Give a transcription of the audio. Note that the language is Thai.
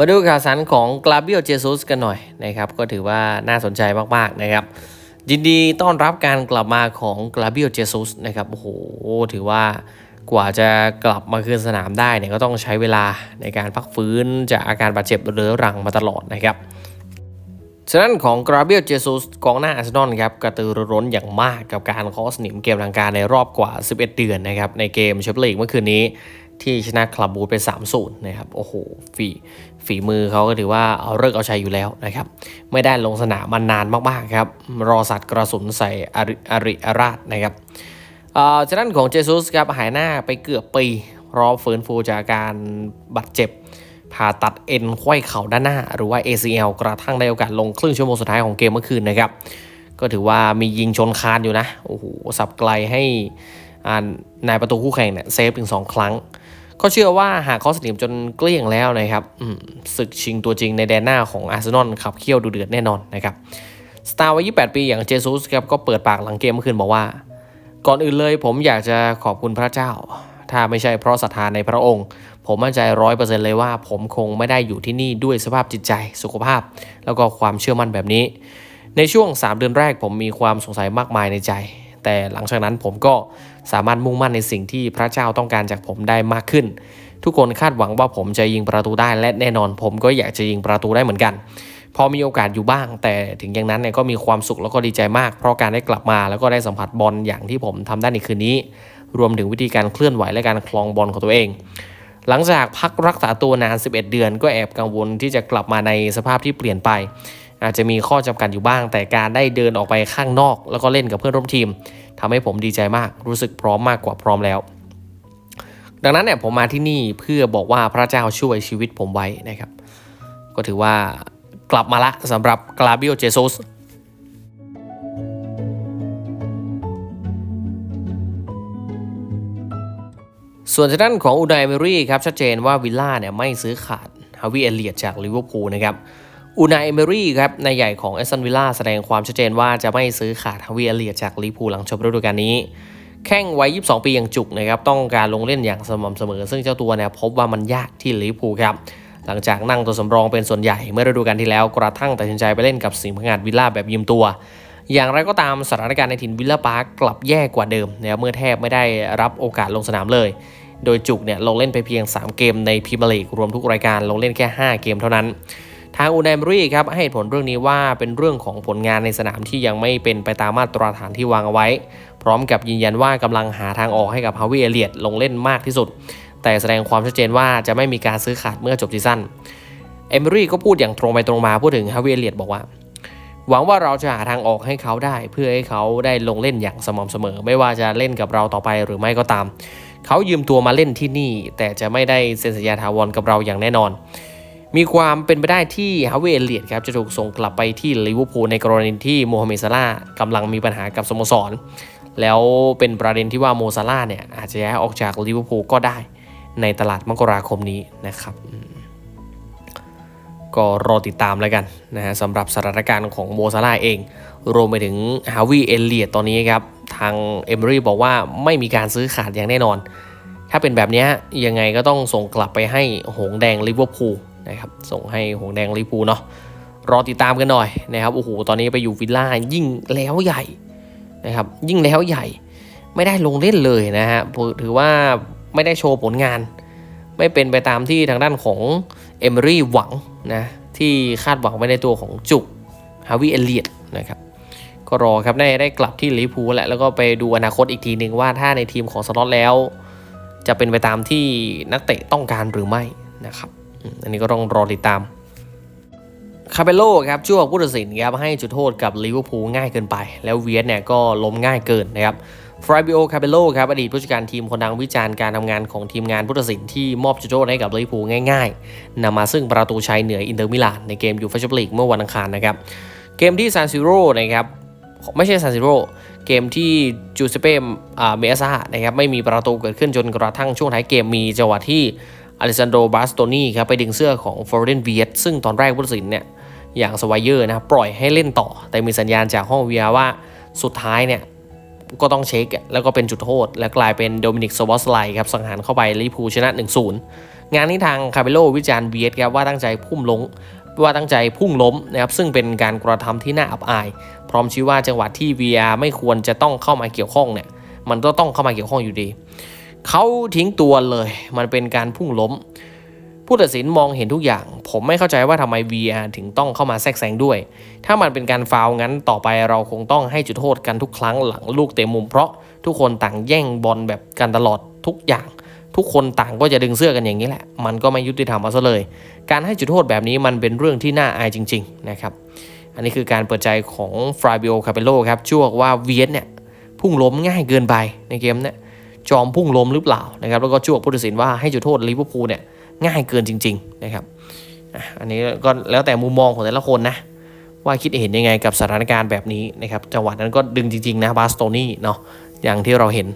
มาดูข่าวสารของกลาเบียลเจซุสกันหน่อยนะครับก็ถือว่าน่าสนใจมากๆนะครับยินดีต้อนรับการกลับมาของกลาเบียลเจซุสนะครับโอ้โหถือว่ากว่าจะกลับมาคืนสนามได้เนี่ยก็ต้องใช้เวลาในการพักฟื้นจากอาการบาดเจ็บเรื้อรังมาตลอดนะครับฉะนั้นของกราเบียลเจซุสกองหน้าอาร์เซนอลครับกระตือรือร้นอย่างมากกับการเคอสนิมเกมทางการในรอบกว่า 11 เดือนนะครับในเกมแชมเปี้ยนลีกเมื่อคืนนี้ ที่ชนะคลับบูธไป3-0นะครับโอ้โหฝีฝีมือเขาก็ถือว่าเอาเลิกเอาชัยอยู่แล้วนะครับ ไม่ได้ลงสนามมานานมากๆครับ รอสัตว์กระสุนใส่อาริอาริอาราชนะครับเอ่อฉะนั้นของเจซุสครับหายหน้าไปเกือบปี รอฟื้นฟูจากอาการบาดเจ็บ ผ่าตัดเอ็นไขว้เข่าด้านหน้า หรือว่า ACL กระทั่งได้โอกาสลงครึ่งชั่วโมงสุดท้ายของเกมเมื่อคืนนะครับ ก็ถือว่ามียิงชนคานอยู่นะ โอ้โห สับไกลให้นายประตูคู่แข่งเนี่ยเซฟถึง 2 ครั้ง ก็เชื่อว่าหากเขาสนิมจนเกลี้ยงแล้วนะครับศึกชิงตัวจริงในแดนหน้าของอาร์เซนอลขับเคี่ยวดูเดือดแน่นอนนะครับสตาร์วัย28 ปีอย่างเจซุสครับก็เปิดปากหลังเกมเมื่อคืนบอกว่า ก่อนอื่นเลยผมอยากจะขอบคุณพระเจ้า ถ้าไม่ใช่เพราะศรัทธาในพระองค์ ผมมั่นใจร้อยเปอร์เซ็นต์เลยว่า ผมคงไม่ได้อยู่ที่นี่ด้วยสภาพจิตใจ สุขภาพ แล้วก็ความเชื่อมั่นแบบนี้ ในช่วง 3 เดือนแรกผมมีความสงสัยมากมายในใจ แต่หลังจากนั้นผมก็สามารถมุ่งมั่นในสิ่งที่พระเจ้าต้องการจากผมได้มากขึ้น ทุกคนคาดหวังว่าผมจะยิงประตูได้และแน่นอน ผมก็อยากจะยิงประตูได้เหมือนกัน พอมีโอกาสอยู่บ้าง แต่ถึงอย่างนั้นเนี่ยก็มีความสุขแล้วก็ดีใจมาก เพราะการได้กลับมาแล้วก็ได้สัมผัสบอลอย่างที่ผมทำได้ในคืนนี้ รวมถึงวิธีการเคลื่อนไหวและการคลองบอลของตัวเองหลังจากพักรักษาตัวนาน 11 เดือน ก็แอบกังวลที่จะกลับมาในสภาพที่เปลี่ยนไป อาจจะมีข้อจำกัดอยู่บ้าง แต่การได้เดินออกไปข้างนอก แล้วก็เล่นกับเพื่อนร่วมทีมทำให้ผมดีใจมาก รู้สึกพร้อมมากกว่าพร้อมแล้ว ดังนั้นเนี่ยผมมาที่นี่เพื่อบอกว่าพระเจ้าช่วยชีวิตผมไว้นะครับ ก็ถือว่ากลับมาละสำหรับกลาเบียลเจซุสส่วนทางด้านของอูนายเมรี่ครับชัดเจนว่าวิลล่าเนี่ยไม่ซื้อขาดฮาวิเอเลียจากลิเวอร์พูลนะครับ อูนายเอเมรี่ครับนายใหญ่ของแอสตันวิลล่าแสดงความชัดเจนว่าจะไม่ซื้อขาดฮาวิเอเลียจากลิพูหลังจบฤดูกาลนี้ แข้งวัย 22 ปีอย่างจุกนะครับต้องการลงเล่นอย่างสม่ำเสมอ ซึ่งเจ้าตัวเนี่ยพบว่ามันยากที่ลิพูครับหลังจากนั่งตัวสำรองเป็นส่วนใหญ่เมื่อฤดูกาลที่แล้วกระทั่งตัดสินใจไปเล่นกับสิงห์พังงาดวิลล่าแบบยืมตัว อย่างไรก็ตามสถานการณ์ในถิ่นวิลล่าพาร์คกลับแย่กว่าเดิมนะครับเมื่อแทบไม่ได้รับโอกาสลงสนามเลย โดยจุกเนี่ยลงเล่นไปเพียง 3 เกมในพรีเมียร์ลีกรวมทุกรายการลงเล่นแค่ 5 เกมเท่านั้น ทางอูนายมรีครับให้เหตุผลเรื่องนี้ว่าเป็นเรื่องของผลงานในสนามที่ยังไม่เป็นไปตามมาตรฐานที่วางเอาไว้ พร้อมกับยืนยันว่ากำลังหาทางออกให้กับฮาวิเอเลียตลงเล่นมากที่สุด แต่แสดงความชัดเจนว่าจะไม่มีการซื้อขาดเมื่อจบซีซั่นเอมรี่ก็พูดอย่างตรงไปตรงมาพูดถึงฮาวิเอเลียตบอกว่าหวังว่าเราจะหาทางออกให้เขาได้ เพื่อให้เขาได้ลงเล่นอย่างสม่ำเสมอ ไม่ว่าจะเล่นกับเราต่อไปหรือไม่ก็ตาม เขายืมตัวมาเล่นที่นี่ แต่จะไม่ได้เซ็นสัญญาถาวรกับเราอย่างแน่นอน มีความเป็นไปได้ที่ฮาเวเลียดครับจะถูกส่งกลับไปที่ลิเวอร์พูลในกรณีที่โมฮัมเหม็ดซาลาห์กำลังมีปัญหากับสโมสร แล้วเป็นประเด็นที่ว่าโมซาลาห์เนี่ยอาจจะย้ายออกจากลิเวอร์พูลก็ได้ในตลาดมกราคมนี้นะครับ ก็รอติดตามแล้วกันนะฮะสำหรับสถานการณ์ของโมซาลาห์เอง รวมไปถึงฮาวิเอเลียตตอนนี้ครับ ทางเอมรี่บอกว่าไม่มีการซื้อขาดอย่างแน่นอน ถ้าเป็นแบบนี้ยังไงก็ต้องส่งกลับไปให้หงแดงลิเวอร์พูล นะครับส่งให้หงแดงลิเวอร์พูเนาะรอติดตามกันหน่อยนะครับโอ้โหตอนนี้ไปอยู่วิลล่ายิ่งแล้วใหญ่นะครับยิ่งแล้วใหญ่ ไม่ได้ลงเล่นเลยนะฮะถือว่าไม่ได้โชว์ผลงาน ไม่เป็นไปตามที่ทางด้านของเอมรี่หวังนะที่คาดหวังไว้ในตัวของจุกฮาวิเอเลียตนะครับก็รอครับได้ได้กลับที่ลิพูแหละแล้วก็ไปดูอนาคตอีกทีหนึ่งว่าถ้าในทีมของสล็อตแล้ว จะเป็นไปตามที่นักเตะต้องการหรือไม่นะครับ อันนี้ก็ต้องรอติดตามคาเปโลครับช่วยผู้ตัดสินครับให้จุดโทษกับลิเวอร์พูลง่ายเกินไป แล้วเวียสเนี่ยก็ล้มง่ายเกินนะครับฟรายบิโอคาเปโลครับอดีตผู้จัดการทีมคนดังวิจารณ์การทำงานของทีมงานผู้ตัดสินที่มอบจุดโทษให้กับลิเวอร์พูลง่ายๆนำมาซึ่งประตูชัยเหนืออินเตอร์มิลานในเกมยูฟ่าแชมเปี้ยนลีกเมื่อวันอังคารนะครับเกมที่ซานซิโร่นะครับไม่ใช่ซานซิโร่เกมที่จูเซเป้เมสซานะครับไม่มีประตูเกิดขึ้นจนกระทั่งช่วงท้ายเกมมีจังหวะที่ อเลซันโดบาสโตนีครับไปดึงเสื้อของฟอร์เรนเวียตซึ่งตอนแรกผู้ตัดสินเนี่ยอย่างสวายเยอร์นะปล่อยให้เล่นต่อ แต่มีสัญญาณจากห้องวีอาว่าสุดท้ายเนี่ยก็ต้องเช็คแล้วก็เป็นจุดโทษ และกลายเป็นโดมินิกสวอสไลครับสังหารเข้าไปลิเวอร์พูชนะ 1-0 งานนี้ทางคาเบโลวิจารณ์เวียดครับว่าตั้งใจพุ่มลงว่าตั้งใจพุ่งล้มนะครับซึ่งเป็นการกระทำที่น่าอับอาย พร้อมชี้ว่าจังหวะที่ VR ไม่ควรจะต้องเข้ามาเกี่ยวข้องเนี่ยมันก็ต้องเข้ามาเกี่ยวข้องอยู่ดี เขาทิ้งตัวเลย มันเป็นการพุ่งล้ม ผู้ตัดสินมองเห็นทุกอย่าง ผมไม่เข้าใจว่าทำไม VR ถึงต้องเข้ามาแทรกแซงด้วย ถ้ามันเป็นการฟาวงั้นต่อไปเราคงต้องให้จุดโทษกันทุกครั้งหลังลูกเตะมุมเพราะทุกคนต่างแย่งบอลแบบกันตลอดทุกอย่าง ทุกคนต่างก็จะดึงเสื้อกันอย่างนี้แหละ มันก็ไม่ยุติธรรมเอาซะเลย การให้จุดโทษแบบนี้มันเป็นเรื่องที่น่าอายจริง ๆ นะครับ อันนี้คือการเปิดใจของฟราบิโอคาเปโลครับช่วงว่าเวียดเนี่ยพุ่งล้มง่ายเกินไปในเกมเนี่ย จอมพุ่งล้มหรือเปล่านะครับแล้วก็ช่วงผู้ตัดสินว่าให้จุดโทษลิเวอร์พูลเนี่ยง่ายเกินจริง ๆ นะครับอันนี้ก็แล้วแต่มุมมองของแต่ละคนนะ ว่าคิดเห็นยังไงกับสถานการณ์แบบนี้นะครับจังหวะนั้นก็ดึงจริง ๆ นะบาสโตนี่เนาะอย่างที่เราเห็น